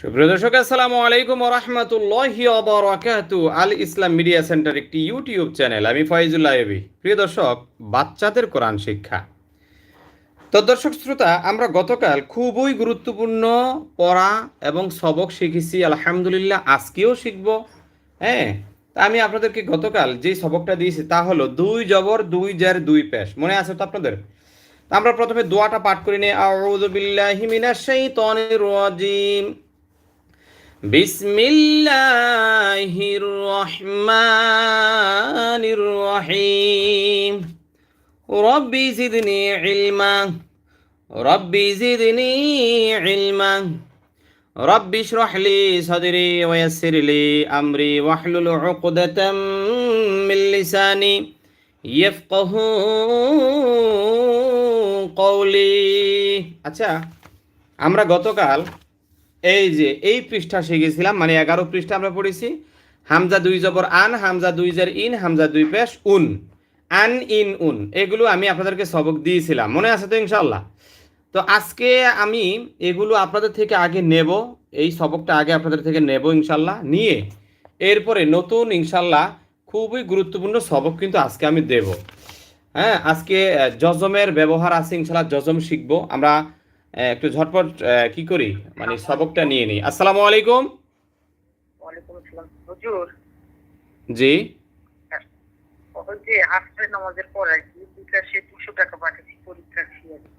সুপ্রিয় দর্শক, আসসালামু আলাইকুম রহমতুল্লাহি অবরাকাতু আল ইসলাম মিডিয়া সেন্টার একটি ইউটিউব চ্যানেল। আমি ফয়জুল্লাহ এবি প্রিয় দর্শক, বাচ্চাদের কোরআন শিক্ষা। তো দর্শক শ্রোতা, আমরা গতকাল খুবই গুরুত্বপূর্ণ পড়া এবং সবক শিখেছি। আলহামদুলিল্লাহ, আজকেও শিখব। হ্যাঁ তা আমি আপনাদেরকে গতকাল যে সবকটা দিয়েছি তা হলো দুই জবর, দুই জের দুই পেশ। মনে আছে তো আপনাদের? আমরা প্রথমে দোয়াটা পাঠ করে নিই আউযু বিল্লাহি মিনাশ শাইতানির রাজিম। বিসমিল্লাহির রহমানির রহিম রব্বি জিদনি ইলমা, রব্বি জিদনি ইলমা। রব্বি শরহলি সদরি ওয়াসিরলি আমরি ওয়াহলুল উকদাতাম মিন লিসানি ইয়াফকাহু কওলি। আচ্ছা আমরা গতকাল এই যে, এই পৃষ্ঠা শিখেছিলাম মানে এগারো পৃষ্ঠা আমরা পড়েছি। হামজা দুই জবর আন, হামজা দুই জের ইন, হামজা দুই পেশ উন। আন, ইন, উন। এগুলো আমি আপনাদেরকে সবক দিয়েছিলাম। মনে আছে তো ইনশাল্লাহ তো আজকে আমি এগুলো আপনাদের থেকে আগে নেব, এই সবকটা আগে আপনাদের থেকে নেব ইনশাল্লাহ নিয়ে। এরপরে নতুন ইনশাল্লাহ খুবই গুরুত্বপূর্ণ সবক কিন্তু আজকে আমি দেব। হ্যাঁ আজকে জজমের ব্যবহার আছে ইনশাল্লাহ জজম শিখব। আমরা একটু ঝটপট কি করি? মানে সবকটা নিয়ে নিই। আসসালামু আলাইকুম। জি। ওই যে আসরের নামাজের পর আর কি বিকাশে দুশো টাকা পাঠিয়েছি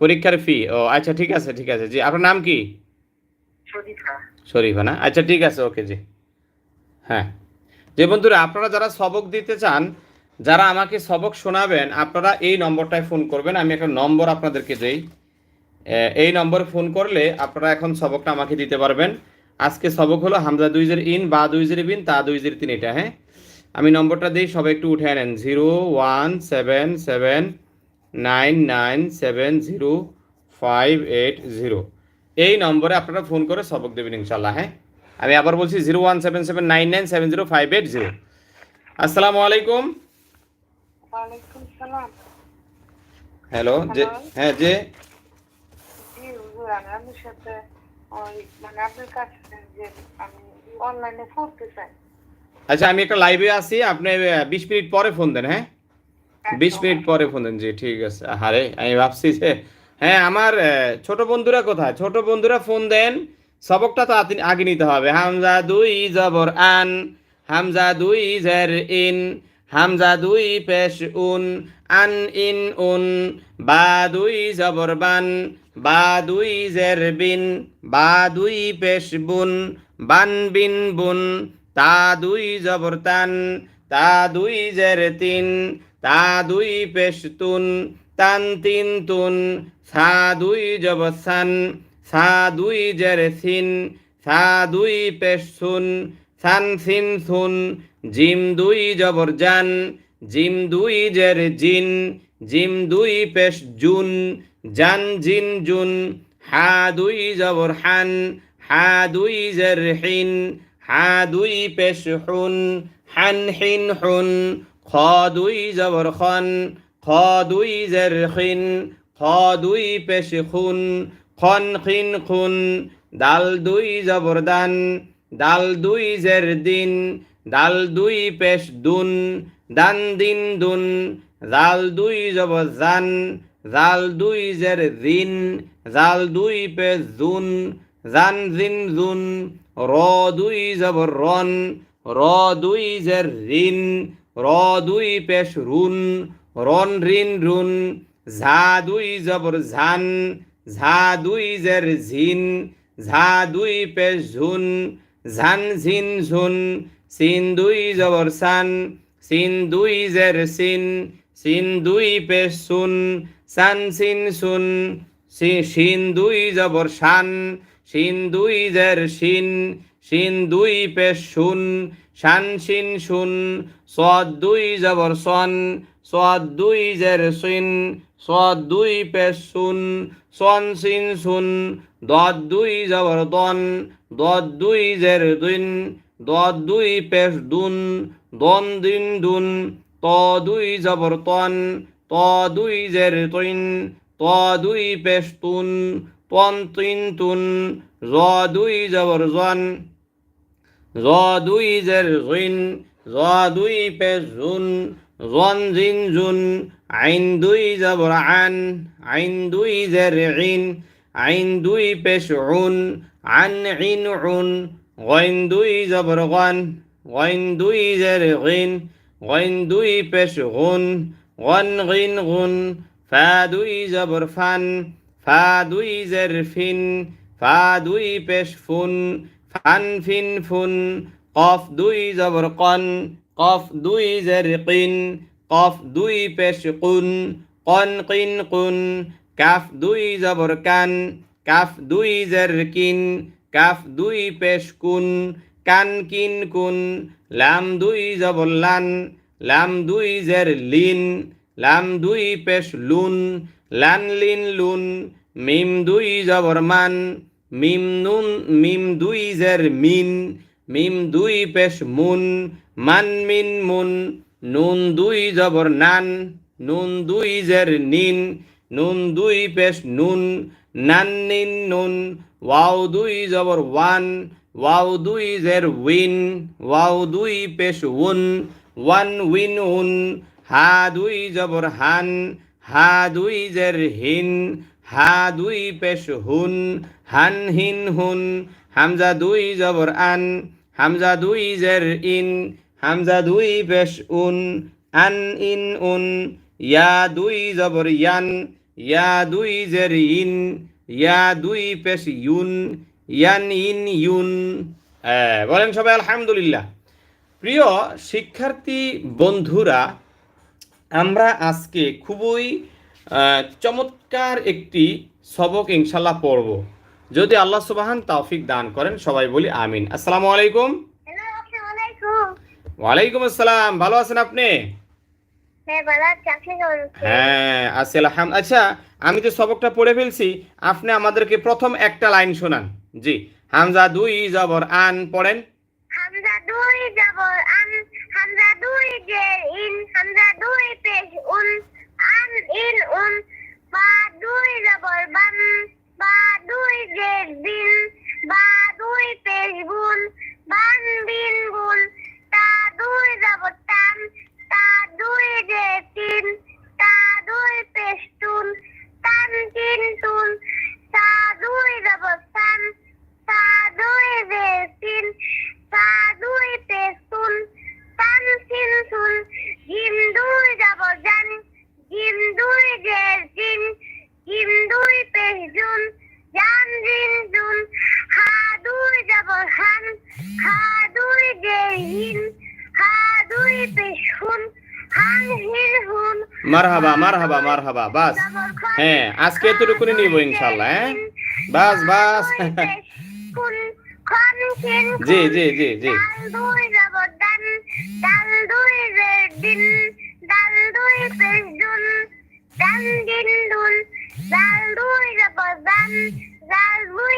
পরীক্ষার ফি ও আচ্ছা ঠিক আছে ঠিক আছে। জি আপনার নাম কি? শরীফা না? আচ্ছা ঠিক আছে ওকে জি। হ্যাঁ। যে বন্ধুরা আপনারা যারা সবক দিতে চান যারা আমাকে সবক শোনাবেন আপনারা এই নম্বরটায় ফোন করবেন। আমি একটা নম্বর আপনাদেরকে দেই। এই নম্বরে ফোন করলে আপনারা এখন সবকটা আমাকে দিতে পারবেন। আজকে সবক হলো হামজা দুইজের ইন বা দুইজের বিন তা দুইজের তিন এটা হ্যাঁ? আমি নম্বরটা দিই সবাই একটু উঠে নেন zero one seven seven nine nine seven zero five eight zero. এই নম্বরে আপনারা ফোন করে সবক দেবেন ইনশাল্লাহ হ্যাঁ? আমি আবার বলছি zero one seven seven nine nine seven zero five eight zero. আসসালামু আলাইকুম। হ্যালো যে হ্যাঁ যে আপনার সাথে ওই মানে আপনার কাছে যে আমি অনলাইনে পড়তে চাই। আচ্ছা আমি একটা লাইভে আছি আপনি বিশ মিনিট পরে ফোন দেন হ্যাঁ? বিশ মিনিট পরে ফোন দেন জি ঠিক আছে। আরে আমি ভাবছি যে হ্যাঁ আমার ছোট বন্ধুরা কোথায়? ছোট বন্ধুরা ফোন দেন সবকটা তো আগে নিতে হবে। হামজা দুই জবর আন হামজা দুই জের ইন হামজা দুই পেশ উন আন ইন উন বা দুই জবর বান বা দুই জের বিন বা দুই পেশ বুন বান বিন বুন তা দুই জবর তান তা দুই জের তিন তা দুই পেশ তুন তান তিন তুন সা দুই জবর সান সা দুই জের সিন সা দুই পেশ সুন সান সিন সুন জিম দুই জবর জান জিম দুই জের জিন জিম দুই পেশ জুন জান জিন জুন, হা দুই জবর হান, হা দুই জের হিন, হা দুই পেশ হুন, হান হিন হুন, খ দুই জবর খন, খ দুই জের খিন খ দুই পেশ খুন, খন খিন খুন, দাল দুই জবর দান, দাল দুই জের দিন, দাল দুই পেশ দুন, দান দিন দুন জাল দুই জবর জান জাল দুই জের দিন জাল দুই পেশ জুন, জান জিন জুন, র দুই জবর রন, র দুই জের রিন র দুই পেশ রুন, রন রিন রুন, ঝা দুই জবর ঝান, ঝা দুই জের ঝিন, ঝা দুই পেশ ঝুন, ঝান ঝিন ঝুন, সিন দুই জবর সান, সিন দুই জের সিন সিন দুই পেশ সুন সান সিন সুন, সি- শিন দুই জবর শান শিন দুই জের শিন শিন দুই পেশ শুন শান শিন শুন, সদ দুই জবর সন, সদ দুই জের সিন, সদ দুই পেশ শুন, সন সিন শুন, দদ দুই জবর দন, দদ দুই জের দিন, দদ দুই পেশ দুন, দন দিন দুন, ত দুই জবর তন ত দুই জের তৈন ত দুই পেশ তুন তিন তুন র দুই জবর জন র দুই জের রিন র দুই পেশ জুন রন জিন জুন আইন দুই জবর আন আইন দুই জের ইন আইন দুই পেশ উন আন ইন উন গইন দুই জবর গন গইন দুই জের গিন গইন দুই পেশ গুন গন গিন গুন, ফা দুই জবর ফান, ফা দুই জের ফিন, ফা দুই পেশ ফুন, ফান ফিন ফুন, কফ দুই জবর কন, কফ দুই জের কিন, কফ দুই পেশ কুন, কন কিন কুন, কাফ দুই জবর কান, কাফ দুই জের কিন, কাফ দুই পেশ কুন, কান কিন কুন, লাম দুই জবর লান লাম দুই জের লিন, লাম দুই পেশ লুন, লান লিন লুন, মিম দুই জবর মান, মিম নুন, মিম দুই জের মিন, মিম দুই পেশ মুন, মান মিন মুন, নুন দুই জবর নান, নুন দুই জের নিন, নুন দুই পেশ নুন, নান নিন নুন, ওয়াও দুই জবর ওয়ান, ওয়াও দুই জের উইন, ওয়াও দুই পেশ উন ওয়ান উইন উন হা দুই জবর হান, হা দুই জের হিন, হা দুই পেশ হুন, হান হিন হুন, হামজা দুই জবর আন, হামজা দুই জের ইন, হামজা দুই পেশ উন, আন ইন উন, ইয়া দুই জবর ইয়ান, ইয়া দুই জের ইন, ইয়া দুই পেশ ইউন, ইয়ান ইন ইউন। বলেন সবাই আলহামদুলিল্লাহ। প্রিয় শিক্ষার্থী বন্ধুরা আমরা আজকে খুবই চমৎকার একটি সবক ইনশাল্লাহ পড়ব। যদি আল্লাহ সুবাহান তৌফিক দান করেন সবাই বলি আমিন। আসসালামু আলাইকুম। ওয়ালাইকুম আসসালাম। ভালো আছেন আপনি? হ্যাঁ আছি। হ্যাঁ আলহাম আচ্ছা আমি তো সবকটা পড়ে ফেলছি আপনি আমাদেরকে প্রথম একটা লাইন শোনান। জি হামজা দুই জবর আন পড়েন। দুই জবর আন হামজা দুই জের ইন, হামজা দুই পেশ উন, আন ইন উন, বা দুই জবর বাম বা মারহাবা মারহাবা মারহাবা বাস। হ্যাঁ আজকে এতটুকুনি নিব ইনশাল্লাহ হ্যাঁ? বাস বাস। জি জি জি জি। ডাল দুই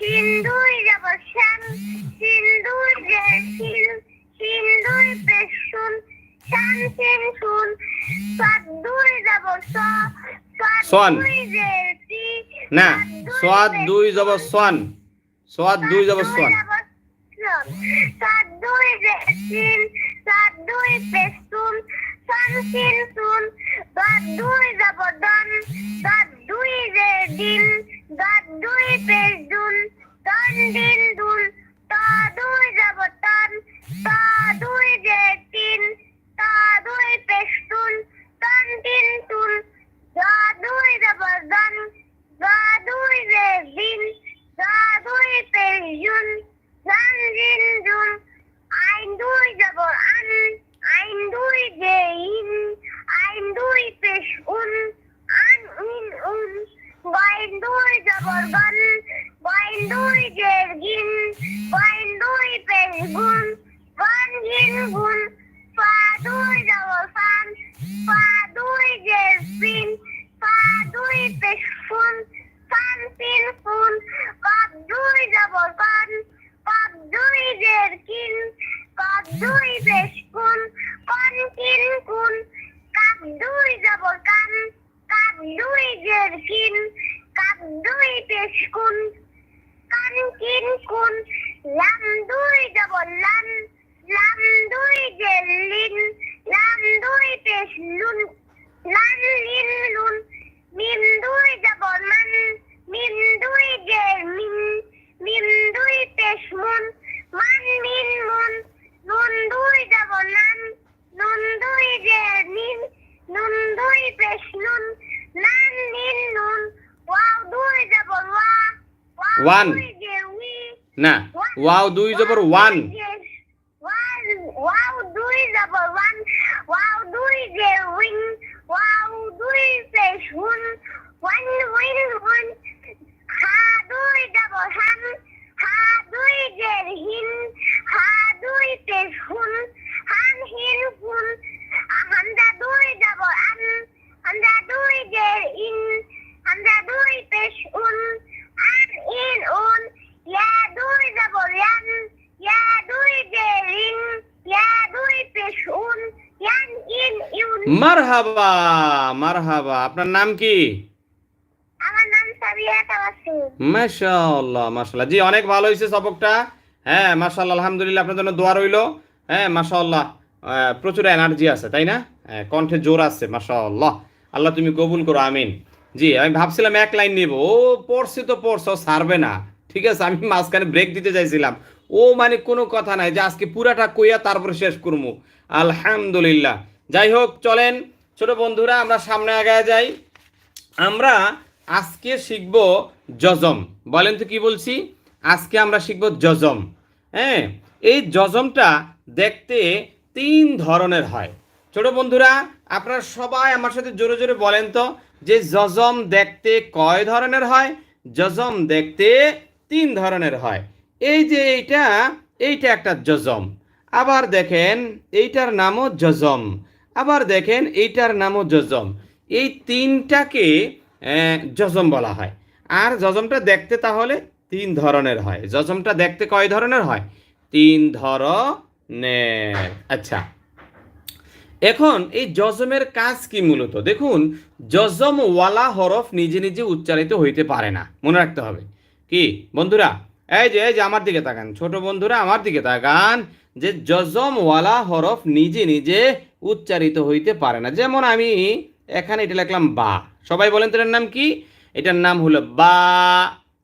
ডাল দুই জের দিন ডাল দুই পেশ দুন ডান দিন দুন ডাল দুই জবর দান ডাল দুই দিন পেশ দুন দিন দুন পেশ সুন দিন দুন যা দুই জবর জান জাদুই যে জিন জাদুই পেজুন জান জিন জুন তিন দুই জবর সান তিন দুই তিন তিন দুই পেশুন সান তিন চুন তিন দুই জবর শান তিন দুই যে তিন তিন দুই পেশুন শান শুন সাত দুই জবর যে তি দুই দুই তিন যে দিন দন দিন দুন তা দুই যে তিন তা দুই পেস্তুন তন তিন তুন যা দুই জবরদন যা দুই যে দিন দুই পেজুন জান জিন জুন আইন দুই জবর আন আইন দুই যে ইন আইন দুই পেশ উন আন ইন উন গাইন দুই জবর গন দুই জের গিন গইন দুই পেশ গুন গন গিন গুন ফা দুই জবর ফান ফা দুই জের পিন ফা দুই পেশ ফুন ফান পিন ফুন কপ দুই জবর কন কপ দুই জের কিন কপ দুই পেশ কুন কন কিন কুন কাপ দুই জবর কান, কাপ দুই জের কিন কাপ দুই পেশ কুন কান কিন কুন লাম দুই জবর লান লাম দুই জের লিন লাম দুই পেশ লুন লান লিন লুন মিম দুই জবর মান মিম দুই জের মিন মিম দুই পেশ মুন মান মিন মুন নুন দুই জবর নান নুন দুই জের নিন নুন দুই পেশ নুন নান নিন নুন ওয়াও দুই জবর ওয়া ওয়াও ওয়ান। দুই জের উই না ওয়াও দুই জবর ওয়ান মারহাবা মারহাবা। আপনার নাম কি? আমার নাম সাবিয়া তাওয়াসির মাশাআল্লাহ মাশাআল্লাহ। জি অনেক ভালো হয়েছে সবকটা। হ্যাঁ মাশাআল্লাহ আলহামদুলিল্লাহ আপনার জন্য দোয়া রইল। হ্যাঁ মাশাআল্লাহ প্রচুর এনার্জি আছে তাই না? হ্যাঁ, কণ্ঠে জোর আছে মাশাআল্লাহ। আল্লাহ তুমি কবুল করো আমিন। জি আমি ভাবছিলাম এক লাইন নিব। ও পড়ছে তো পড়ছে ছাড়বে না। ঠিক আছে আমি মাঝখানে ব্রেক দিতে চাইছিলাম। ও মানে কোনো কথা নাই যে আজকে পুরাটা কইয়া তারপরে শেষ করব আলহামদুলিল্লাহ। যাই হোক চলেন। ছোট বন্ধুরা, আমরা সামনে আগায় যাই। আমরা আজকে শিখব জজম বলেন তো কি বলছি? আজকে আমরা শিখব জজম হ্যাঁ এই জজমটা দেখতে তিন ধরনের হয়। ছোট বন্ধুরা, আপনারা সবাই আমার সাথে জোরে জোরে বলেন তো যে জজম দেখতে কয় ধরনের হয়? জজম দেখতে তিন ধরনের হয়। এই যে এইটা এইটা একটা জজম আবার দেখেন, এইটার নামও জজম আবার দেখেন এইটার নামও জজম। এই তিনটাকে জজম বলা হয়। আর জজমটা দেখতে তাহলে তিন ধরনের হয়। জজমটা দেখতে কয় ধরনের হয়? তিন ধরনের। আচ্ছা। এখন এই জজমের কাজ কি মূলত? দেখুন জজম ওয়ালা হরফ নিজে নিজে উচ্চারিত হইতে পারে না। মনে রাখতে হবে। কি? বন্ধুরা, এই যে এই যে আমার দিকে তাকান। ছোট বন্ধুরা, আমার দিকে তাকান যে জজম ওয়ালা হরফ নিজে নিজে উচ্চারিত হইতে পারে না। যেমন আমি এখানে এটা লিখলাম বা। সবাই বলেন তো নাম কি? এটার নাম হলো বা।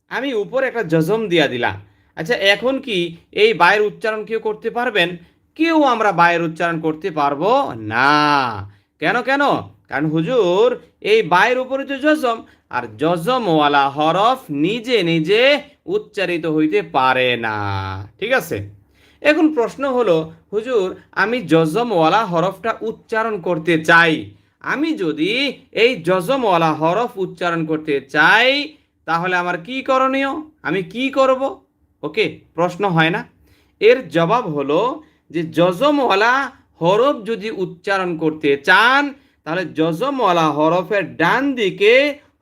আমি উপরে একটা জজম দিয়া দিলাম। আচ্ছা এখন কি এই বায়ের উচ্চারণ কেউ করতে পারবেন? কেউ আমরা বায়ের উচ্চারণ করতে পারব না। কেন কেন? কারণ হুজুর, এই বায়ের উপরে যে জজম আর জজমওয়ালা হরফ নিজে নিজে উচ্চারিত হইতে পারে না। ঠিক আছে? এখন প্রশ্ন হলো, হুজুর, আমি জজমওয়ালা হরফটা উচ্চারণ করতে চাই। আমি যদি এই জজমওয়ালা হরফ উচ্চারণ করতে চাই, তাহলে আমার কি করণীয়? আমি কি করব? ওকে, প্রশ্ন হয় না। এর জবাব হলো যে জজমওয়ালা হরফ যদি উচ্চারণ করতে চান, তাহলে জজমওয়ালা হরফের ডান দিকে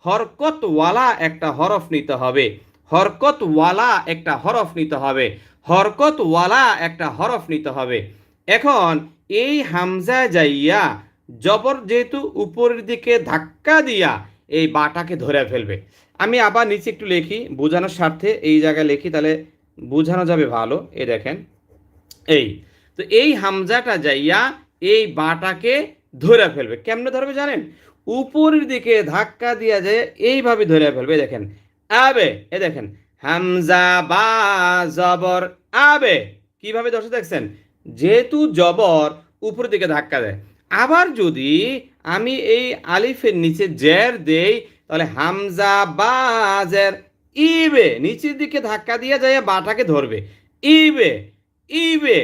হরকতওয়ালা একটা হরফ নিতে হবে। হরকতওয়ালা একটা হরফ নিতে হবে। হরকতওয়ালা একটা হরফ নিতে হবে। এখন এই হামজা যাইয়া জবর যেহেতু উপরের দিকে ধাক্কা দিয়া এই বাটাকে ধরে ফেলবে। আমি আবার নিচে একটু লিখি, বোঝানোর স্বার্থে এই জায়গায় লিখি, তাহলে বোঝানো যাবে ভালো। এ দেখেন, এই। তো এই হামজাটা যাইয়া এই বাটাকে ধরে ফেলবে। কেমনে ধরবে জানেন? উপরের দিকে ধাক্কা দিয়া যায় এইভাবে ধরে ফেলবে দেখেন। আবে এ দেখেন হামজা বা জবর। আবে, কীভাবে দর্শক দেখছেন? যেহেতু জবর উপরের দিকে ধাক্কা দেয়। আবার যদি আমি এই আলিফের নিচে জের দেই, তাহলে হামজা বা জের ইবে নিচের দিকে ধাক্কা দিয়ে যায় বাটাকে ধরবে। ইবে ইবে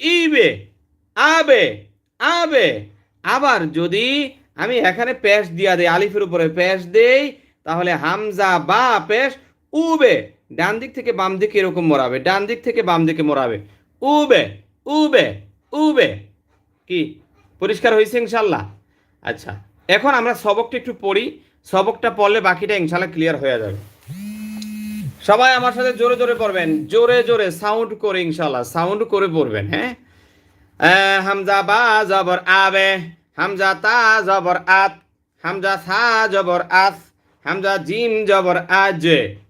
ইবে, আবে আবে। আবার যদি আমি এখানে প্যাশ দিয়া দেই, আলিফের উপরে প্যাশ দেই, তাহলে হামজা বা পেশ উবে, ডান দিক থেকে বাম দিকে এরকম মোড়াবে ডান দিক থেকে বাম দিকে মোড়াবে উবে উবে উবে। কি? পরিষ্কার হয়েছে ইনশাল্লাহ আচ্ছা এখন আমরা সবকটা একটু পড়ি, সবকটা পড়লে বাকিটা ইনশাল্লাহ ক্লিয়ার হয়ে যাবে। সবাই আমার সাথে জোরে জোরে পড়বেন, জোরে জোরে সাউন্ড করে ইনশাল্লাহ সাউন্ড করে পড়বেন হ্যাঁ? হামজা বা জবর আবে, হামজা তা জবর আত, হামজা সা জবর আস হামজা জিম জবর আজ,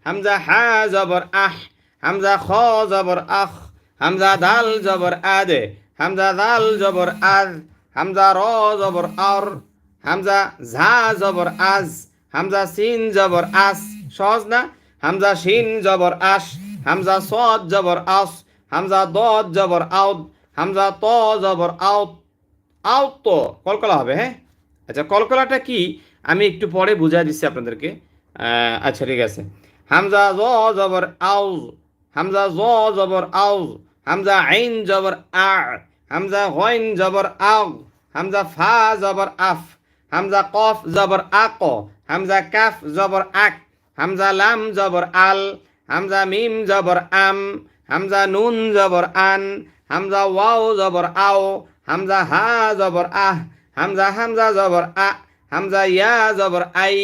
হামজা হা জবর আহ, হামজা খ জবর আখ, হামজা দাল জবর আদে, হামজা দাল জবর আজ হামজা র জবর আর হামজা ঝা জবর আজ, হামজা সিন জবর আস, সহজ না? হামজা শিন জবর আস, হামজা সদ জবর আস, হামজা দদ জবর আউদ, হামজা ত জবর আউত আউত কলকলা হবে হ্যাঁ? আচ্ছা কলকলাটা কি? আমি একটু পরে বুঝাই দিচ্ছি আপনাদেরকে। আচ্ছা ঠিক আছে। হামজা জ, জবর আউজ হামজা জ, জবর আউজ হামজা আইন, জবর, আ। হামজা হইন, জবর আউ হামজা ফা, জবর, আফ। হামজা কফ, জবর, আক। হামজা কাফ, জবর, আক। হামজা লাম, জবর, আল। হামজা মিম, জবর, আম। হামজা নুন, জবর, আন। হামজা ওয়াও, জবর, আও। হামজা হা, জবর, আহ। হামজা হামজা, জবর, আ। হামজা, ইয়া জবর, আই।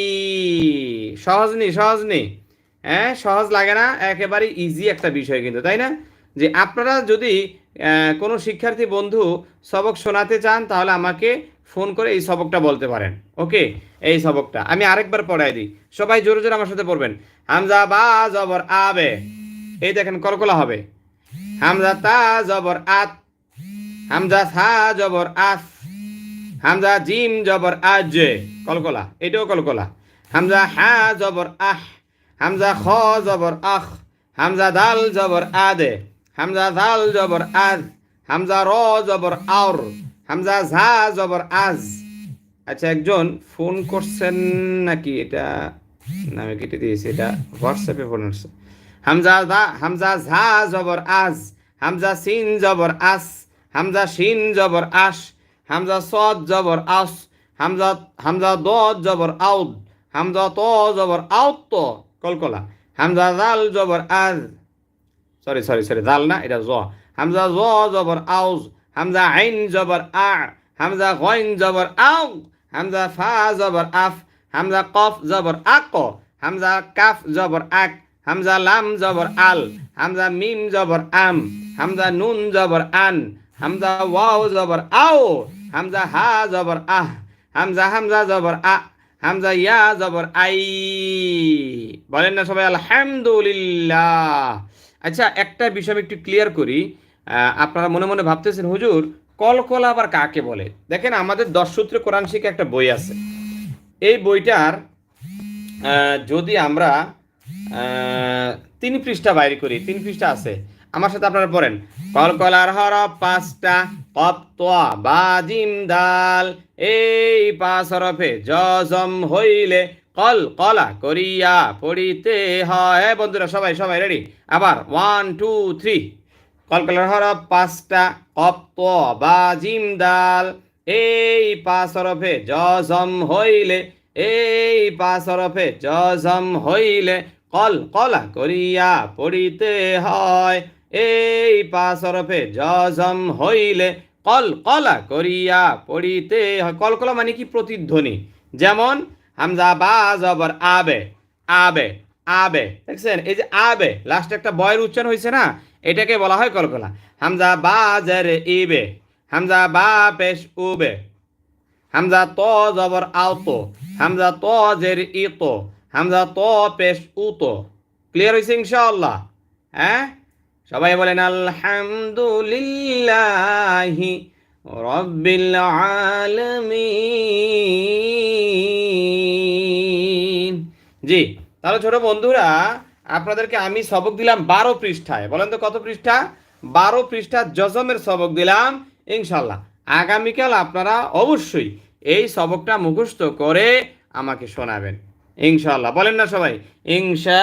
সহজ নি সহজ নি। হ্যাঁ সহজ লাগে না, একেবারে ইজি একটা বিষয় কিন্তু, তাই না? যে আপনারা যদি কোনো শিক্ষার্থী বন্ধু সবক শোনাতে চান, তাহলে আমাকে ফোন করে এই সবকটা বলতে পারেন, ওকে? এই সবকটা। আমি আরেকবার পড়াই দিই। সবাই জোরে জোরে আমার সাথে পড়বেন। হামজা, বা, জবর আবে এই দেখেন, কলকলা হবে। হামজা, তা, জবর, আত। হামজা, সা, জবর আস হামজা জিম জবর আজ, কলকলা, এটাও কলকলা। হামজা হা জবর আহ, হামজা খ জবর আখ, হামজা দাল জবর আদে, হামজা দাল জবর আজ, হামজা র জবর আওর, হামজা ঝা জবর আজ। আচ্ছা একজন ফোন করছেন নাকি? এটা নামে কেটে দিয়েছি, এটা হোয়াটসঅ্যাপে ফোন আসছে হামজা দা, হামজা ঝা জবর আজ, হামজা সিন জবর আস, হামজা শিন জবর আশ হামজা সদ জবর আস হামজা হামজা দ জবর আউদ হামজা ত জবর আউত তো কলকলা হামজা দাল জবর আজ সরি সরি সরি দাল না এটা জ হামজা জ জবর আউজ হামজা আইন জবর আ হামজা গইন জবর আউ হামজা ফা জবর আফ হামজা কফ জবর আক হামজা কাফ জবর আক হামজা লাম জবর আল হামজা মিম জবর আম হামজা নুন জবর আন হামজা ওয়াও জবর আও হামজা হা জবর আহ, হামজা হামজা জবর আ, হামজা ইয়া জবর আই। বলেন না সবাই, আলহামদুলিল্লাহ। আচ্ছা একটা বিষয় আমি একটু ক্লিয়ার করি। আপনারা মনে মনে ভাবতেছেন, হুজুর, কলকলা আবার কাকে বলে? দেখেন, আমাদের দশ সূত্রে কোরআন শিখে একটা বই আছে। এই বইটার যদি আমরা তিন পৃষ্ঠা বাইরে করি, তিন পৃষ্ঠা আছে। আমার সাথে আপনারা পড়েন। কলকলার হরফ পাঁচটা কপ তোয়া বা, জিম, দাল। এই পাঁচ হরফে জজম হইলে কল কলা করিয়া পড়িতে হয়। বন্ধুরা, সবাই সবাই রেডি আবার ওয়ান টু থ্রি কলকলার হরফ পাঁচটা কপ তোয়া বা, জিম, দাল। এই পাঁচ হরফে জজম হইলে, এই পাঁচ হরফে জজম হইলে কল কলা করিয়া পড়িতে হয়। এই পাঁচ হরফে জজম হইলে কল কলা করিয়া পড়িতে কলকলা মানে কি? প্রতিধ্বনি। যেমন হামজা বা জবর আবে আবে আবে। দেখছেন? এই যে আবে লাস্টে একটা বয়ের উচ্চারণ হয়েছে না? এটাকে বলা হয় কলকলা হামজা বা জেরে ইবে, হামজা বা পেশ উবে, হামজা ত জবর আওতো হামজা ত জের ইতো, হামজা ত পেশ উতো। ক্লিয়ার হয়েছে ইনশাআল্লাহ? হ্যাঁ? সবাই বলেন, আলহামদুলিল্লাহি রব্বিল জি, তাহলে ছোট বন্ধুরা, আপনাদেরকে আমি সবক দিলাম বারো পৃষ্ঠায়। বলেন তো কত পৃষ্ঠা? বারো পৃষ্ঠা জজমের সবক দিলাম ইনশাল্লাহ আগামীকাল আপনারা অবশ্যই এই সবকটা মুখস্থ করে আমাকে শোনাবেন ইনশাল্লাহ বলেন না সবাই, ইনশা